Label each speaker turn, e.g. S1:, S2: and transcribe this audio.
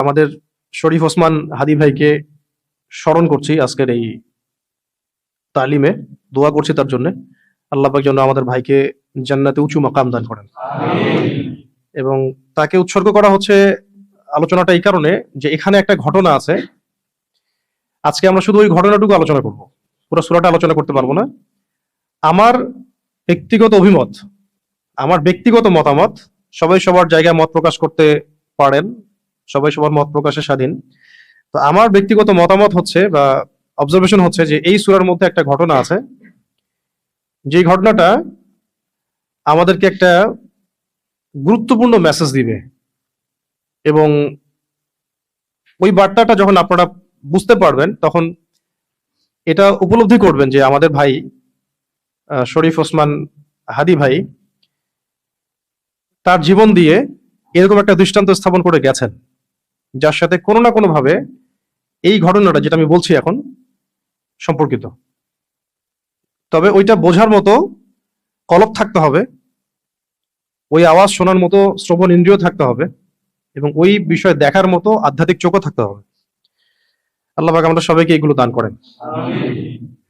S1: আমাদের শরীফ ওসমান হাদি ভাইকে স্মরণ করছি আজকের এই তালিমে, দোয়া করছি তার জন্য। আল্লাহবাক যেন আমাদের ভাইকে জান্নাতে উঁচু মাকাম দান করেন। এবং তাকে উৎসর্গ করা হচ্ছে আলোচনাটা এই কারণে যে এখানে একটা ঘটনা আছে। আজকে আমরা শুধু ওই ঘটনাটুকু আলোচনা করব। পুরো সুরাটা আলোচনা করতে পারব না। আমার ব্যক্তিগত অভিমত, আমার ব্যক্তিগত মতামত সবাই সবার জায়গায় মত প্রকাশ করতে পারেন। সবাই সবার মত প্রকাশে স্বাধীন। তো আমার ব্যক্তিগত মতামত হচ্ছে বা অবজারভেশন হচ্ছে যে এই সুরার মধ্যে একটা ঘটনা আছে। যে ঘটনাটা আমাদেরকে একটা গুরুত্বপূর্ণ মেসেজ দিবে। এবং ওই বার্তাটা যখন আপনারা বুঝতে পারবেন, তখন এটা উপলব্ধি করবেন যে আমাদের ভাই শরীফ ওসমান হাদি ভাই তার জীবন দিয়ে এরকম একটা দৃষ্টান্ত স্থাপন করে গেছেন। যার সাথে কোনো না কোনোভাবে এই ঘটনাটা যেটা আমি বলছি এখন সম্পর্কিত। তবে ওইটা বোঝার মতো কলপ থাকতে হবে, ওই আওয়াজ শোনার মতো শ্রবণ ইন্দ্রিয় থাকতে হবে এবং ওই বিষয় দেখার মতো আধ্যাত্মিক চোখও থাকতে হবে। আল্লাহ আমরা সবাইকে এগুলো দান করেন।